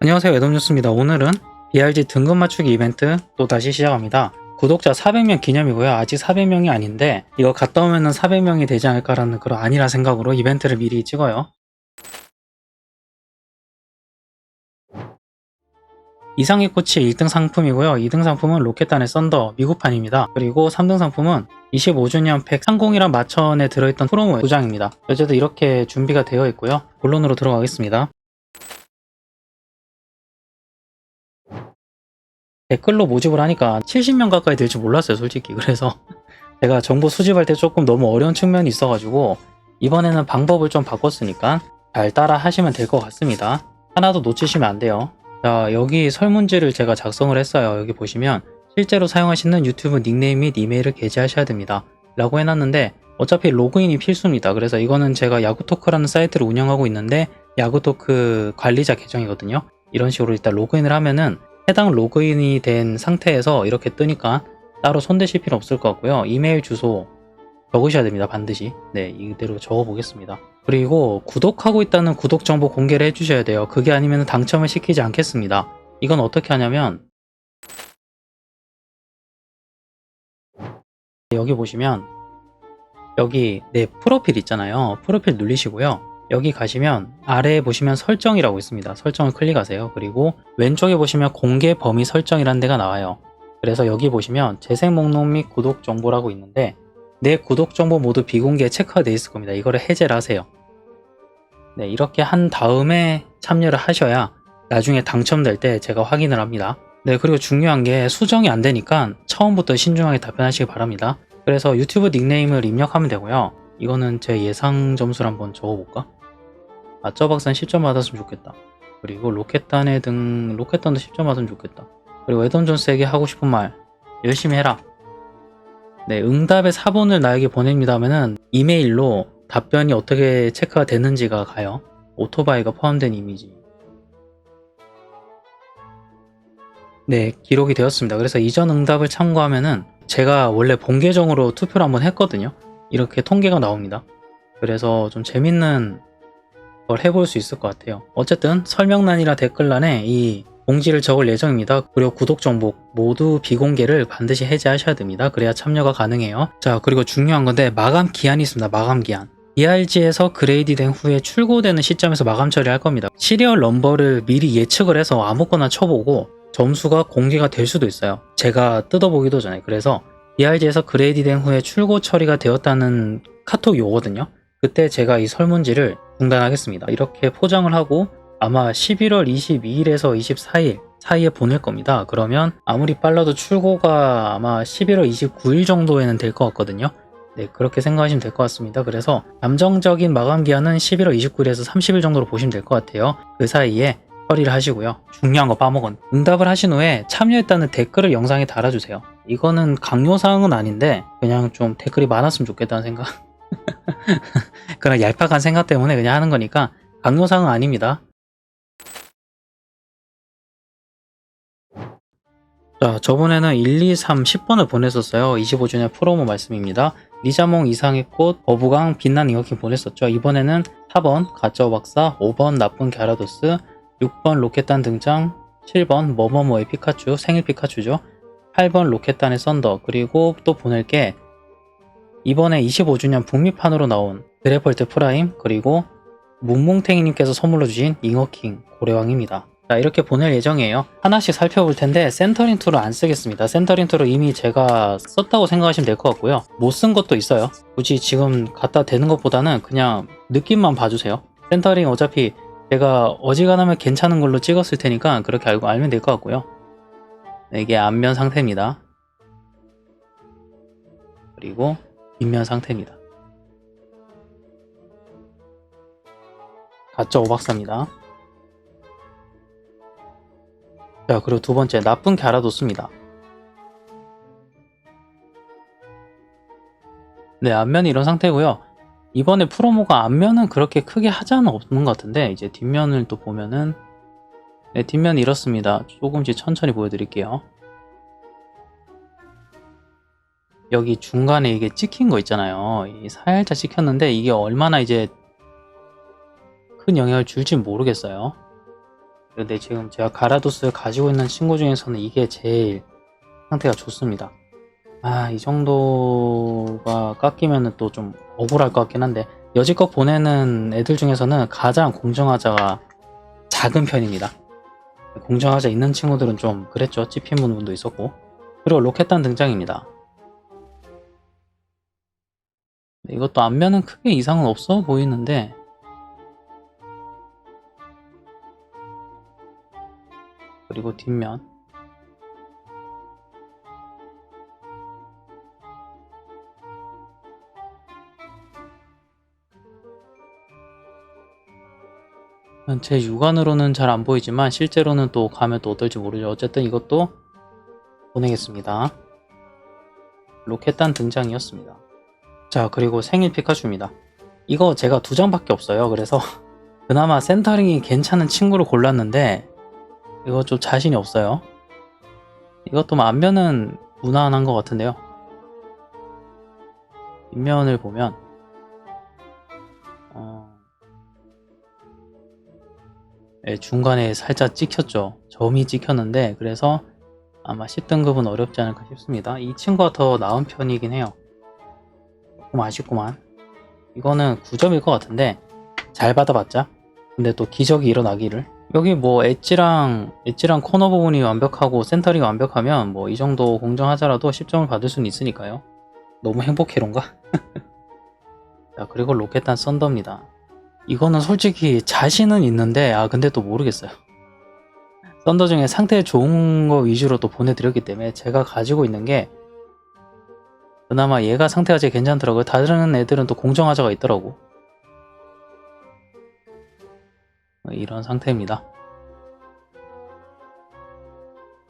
안녕하세요 애덤뉴스입니다. 오늘은 BRG 등급 맞추기 이벤트 또 다시 시작합니다. 구독자 400명 기념이고요. 아직 400명이 아닌데 이거 갔다 오면은 400명이 되지 않을까라는 그런 아니라 생각으로 이벤트를 미리 찍어요 이상의 꽃이 1등 상품이고요 2등 상품은 로켓단의 썬더 미국판입니다 그리고 3등 상품은 25주년 팩 상공이란 마천에 들어있던 프로모 2장입니다 어쨌든 이렇게 준비가 되어 있고요 본론으로 들어가겠습니다 댓글로 모집을 하니까 70명 가까이 될줄 몰랐어요, 솔직히. 그래서 제가 정보 수집할 때 조금 너무 어려운 측면이 있어가지고 이번에는 방법을 좀 바꿨으니까 잘 따라 하시면 될 것 같습니다. 하나도 놓치시면 안 돼요. 자, 여기 설문지를 제가 작성을 했어요. 여기 보시면 실제로 사용하시는 유튜브 닉네임 및 이메일을 게재하셔야 됩니다. 라고 해놨는데 어차피 로그인이 필수입니다. 그래서 이거는 제가 야구토크라는 사이트를 운영하고 있는데 야구토크 관리자 계정이거든요. 이런 식으로 일단 로그인을 하면은 해당 로그인이 된 상태에서 이렇게 뜨니까 따로 손대실 필요 없을 것 같고요. 이메일 주소 적으셔야 됩니다. 반드시. 네, 이대로 적어 보겠습니다. 그리고 구독하고 있다는 구독 정보 공개를 해주셔야 돼요. 그게 아니면 당첨을 시키지 않겠습니다. 이건 어떻게 하냐면 여기 보시면 여기 내 프로필 있잖아요. 프로필 누르시고요. 여기 가시면 아래에 보시면 설정이라고 있습니다. 설정을 클릭하세요. 그리고 왼쪽에 보시면 공개 범위 설정이라는 데가 나와요. 그래서 여기 보시면 재생 목록 및 구독 정보라고 있는데 내 구독 정보 모두 비공개 체크가 되어 있을 겁니다. 이거를 해제를 하세요. 네, 이렇게 한 다음에 참여를 하셔야 나중에 당첨될 때 제가 확인을 합니다. 네, 그리고 중요한 게 수정이 안 되니까 처음부터 신중하게 답변하시기 바랍니다. 그래서 유튜브 닉네임을 입력하면 되고요. 이거는 제 예상 점수를 한번 적어볼까? 아, 저 박사는 10점 받았으면 좋겠다. 그리고 로켓단의 등, 로켓단도 10점 받으면 좋겠다. 그리고 에던 존스에게 하고 싶은 말, 열심히 해라. 네, 응답의 사본을 나에게 보냅니다 하면은 이메일로 답변이 어떻게 체크가 됐는지가 가요. 오토바이가 포함된 이미지. 네, 기록이 되었습니다. 그래서 이전 응답을 참고하면은 제가 원래 본 계정으로 투표를 한번 했거든요. 이렇게 통계가 나옵니다. 그래서 좀 재밌는 걸 해볼 수 있을 것 같아요. 어쨌든 설명란이나 댓글란에 이 공지를 적을 예정입니다. 그리고 구독 정보 모두 비공개를 반드시 해제하셔야 됩니다. 그래야 참여가 가능해요. 자, 그리고 중요한 건데 마감 기한이 있습니다. 마감 기한. ERG에서 그레이드 된 후에 출고되는 시점에서 마감 처리할 겁니다. 시리얼 넘버를 미리 예측을 해서 아무거나 쳐보고 점수가 공개가 될 수도 있어요. 제가 뜯어보기도 전에. 그래서 ERG에서 그레이드 된 후에 출고 처리가 되었다는 카톡이 오거든요. 그때 제가 이 설문지를 중단하겠습니다. 이렇게 포장을 하고 아마 11월 22일에서 24일 사이에 보낼 겁니다. 그러면 아무리 빨라도 출고가 아마 11월 29일 정도에는 될 것 같거든요. 네, 그렇게 생각하시면 될 것 같습니다. 그래서 잠정적인 마감 기한은 11월 29일에서 30일 정도로 보시면 될 것 같아요. 그 사이에 처리를 하시고요. 중요한 거 빠먹은 응답을 하신 후에 참여했다는 댓글을 영상에 달아주세요. 이거는 강요사항은 아닌데 그냥 좀 댓글이 많았으면 좋겠다는 생각 그런 얄팍한 생각 때문에 그냥 하는 거니까 강요사항은 아닙니다. 자, 저번에는 1, 2, 3, 10번을 보냈었어요. 25주년 프로모 말씀입니다. 리자몽 이상의 꽃, 거부강, 빛난 잉어킹 보냈었죠. 이번에는 4번 가짜 박사, 5번 나쁜 갸라도스, 6번 로켓단 등장, 7번 뭐뭐뭐의 피카츄, 생일 피카츄죠. 8번 로켓단의 썬더, 그리고 또 보낼 게 이번에 25주년 북미판으로 나온 드래펄트 프라임, 그리고 뭉뭉탱이님께서 선물로 주신 잉어킹 고래왕입니다. 자, 이렇게 보낼 예정이에요. 하나씩 살펴볼 텐데, 센터링 툴을 안 쓰겠습니다. 센터링 툴을 이미 제가 썼다고 생각하시면 될 것 같고요. 못 쓴 것도 있어요. 굳이 지금 갖다 대는 것보다는 그냥 느낌만 봐주세요. 센터링 어차피 제가 어지간하면 괜찮은 걸로 찍었을 테니까 그렇게 알고 알면 될 것 같고요. 네, 이게 앞면 상태입니다. 그리고 뒷면 상태입니다. 가짜 오박사입니다. 자, 그리고 두 번째, 나쁜 갸라도스입니다. 네, 앞면이 이런 상태고요. 이번에 프로모가 앞면은 그렇게 크게 하자는 없는 것 같은데, 이제 뒷면을 또 보면은, 네, 뒷면이 이렇습니다. 조금씩 천천히 보여드릴게요. 여기 중간에 이게 찍힌 거 있잖아요. 이 살짝 찍혔는데 이게 얼마나 이제 큰 영향을 줄지 모르겠어요. 근데 지금 제가 가라도스를 가지고 있는 친구 중에서는 이게 제일 상태가 좋습니다. 아, 이 정도가 깎이면 또 좀 억울할 것 같긴 한데, 여지껏 보내는 애들 중에서는 가장 공정하자가 작은 편입니다. 공정하자 있는 친구들은 좀 그랬죠. 찝힌 부분도 있었고. 그리고 로켓단 등장입니다. 네, 이것도 앞면은 크게 이상은 없어 보이는데, 그리고 뒷면. 제 육안으로는 잘 안 보이지만 실제로는 또 가면 또 어떨지 모르죠. 어쨌든 이것도 보내겠습니다. 로켓단 등장이었습니다. 자 그리고 생일 피카츄입니다. 이거 제가 두 장밖에 없어요. 그래서 그나마 센터링이 괜찮은 친구를 골랐는데 이거 좀 자신이 없어요. 이것도 뭐 앞면은 무난한 것 같은데요. 뒷면을 보면 어... 네, 중간에 살짝 찍혔죠. 점이 찍혔는데 그래서 아마 10등급은 어렵지 않을까 싶습니다. 이 친구가 더 나은 편이긴 해요. 조금 아쉽구만. 이거는 9점일 것 같은데 잘 받아봤자 근데 또 기적이 일어나기를 여기 뭐 엣지랑 엣지랑 코너 부분이 완벽하고 센터링이 완벽하면 뭐 이 정도 공정하자라도 10점을 받을 수는 있으니까요. 너무 행복해론가? 자 그리고 로켓단 썬더입니다. 이거는 솔직히 자신은 있는데 아 근데 또 모르겠어요. 썬더 중에 상태 좋은 거 위주로 또 보내드렸기 때문에 제가 가지고 있는 게 그나마 얘가 상태가 제일 괜찮더라고요. 다른 애들은 또 공정하자가 있더라고. 이런 상태입니다.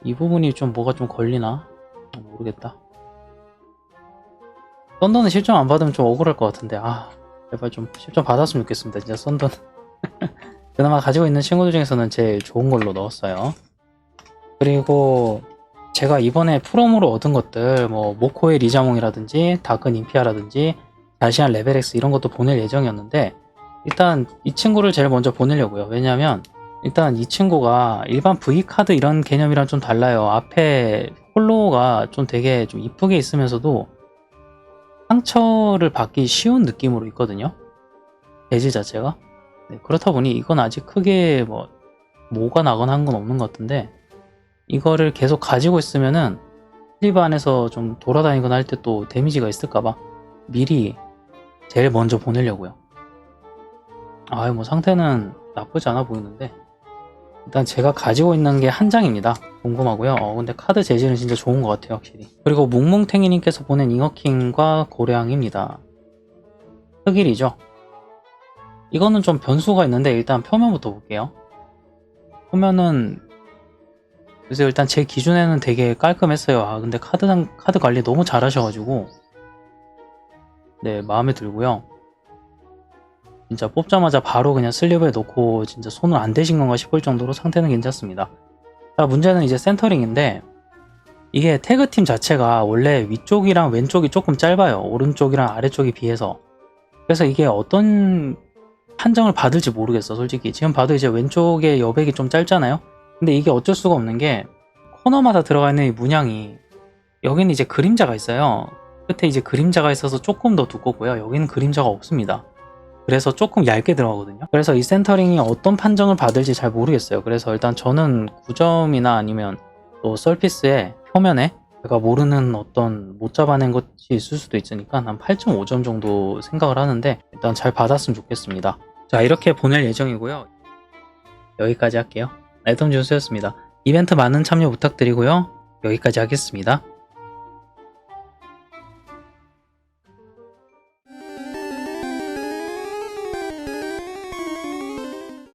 이 부분이 좀 뭐가 좀 걸리나? 모르겠다. 썬더는 실점 안 받으면 좀 억울할 것 같은데, 아, 제발 좀 실점 받았으면 좋겠습니다. 진짜 썬더는. 그나마 가지고 있는 친구들 중에서는 제일 좋은 걸로 넣었어요. 그리고 제가 이번에 프롬으로 얻은 것들, 뭐, 모코의 리자몽이라든지, 다크 인피아라든지, 다시한 레벨엑스 이런 것도 보낼 예정이었는데, 일단 이 친구를 제일 먼저 보내려고요. 왜냐면 일단 이 친구가 일반 V카드 이런 개념이랑 좀 달라요. 앞에 홀로가 좀 되게 좀 이쁘게 있으면서도 상처를 받기 쉬운 느낌으로 있거든요. 배지 자체가. 네, 그렇다 보니 이건 아직 크게 뭐 뭐가 나거나 한 건 없는 것 같은데 이거를 계속 가지고 있으면은 클리브 안에서 좀 돌아다니거나 할 때 또 데미지가 있을까봐 미리 제일 먼저 보내려고요. 아유 뭐 상태는 나쁘지 않아 보이는데. 일단 제가 가지고 있는 게 한 장입니다. 궁금하고요. 어 근데 카드 재질은 진짜 좋은 것 같아요 확실히. 그리고 묵뭉탱이님께서 보낸 잉어킹과 고량입니다. 흑일이죠? 이거는 좀 변수가 있는데 일단 표면부터 볼게요. 표면은 그래서 일단 제 기준에는 되게 깔끔했어요. 아 근데 카드 카드 관리 너무 잘하셔가지고. 네 마음에 들고요 진짜 뽑자마자 바로 그냥 슬립에 놓고 진짜 손을 안 대신 건가 싶을 정도로 상태는 괜찮습니다. 자, 문제는 이제 센터링인데 이게 태그팀 자체가 원래 위쪽이랑 왼쪽이 조금 짧아요. 오른쪽이랑 아래쪽에 비해서. 그래서 이게 어떤 판정을 받을지 모르겠어, 솔직히. 지금 봐도 이제 왼쪽에 여백이 좀 짧잖아요? 근데 이게 어쩔 수가 없는 게 코너마다 들어가 있는 이 문양이 여기는 이제 그림자가 있어요. 끝에 이제 그림자가 있어서 조금 더 두껍고요. 여기는 그림자가 없습니다. 그래서 조금 얇게 들어가거든요. 그래서 이 센터링이 어떤 판정을 받을지 잘 모르겠어요. 그래서 일단 저는 9점이나 아니면 또 서피스의 표면에 제가 모르는 어떤 못 잡아낸 것이 있을 수도 있으니까 한 8.5점 정도 생각을 하는데 일단 잘 받았으면 좋겠습니다. 자 이렇게 보낼 예정이고요. 여기까지 할게요. 레톰 준수였습니다. 이벤트 많은 참여 부탁드리고요. 여기까지 하겠습니다.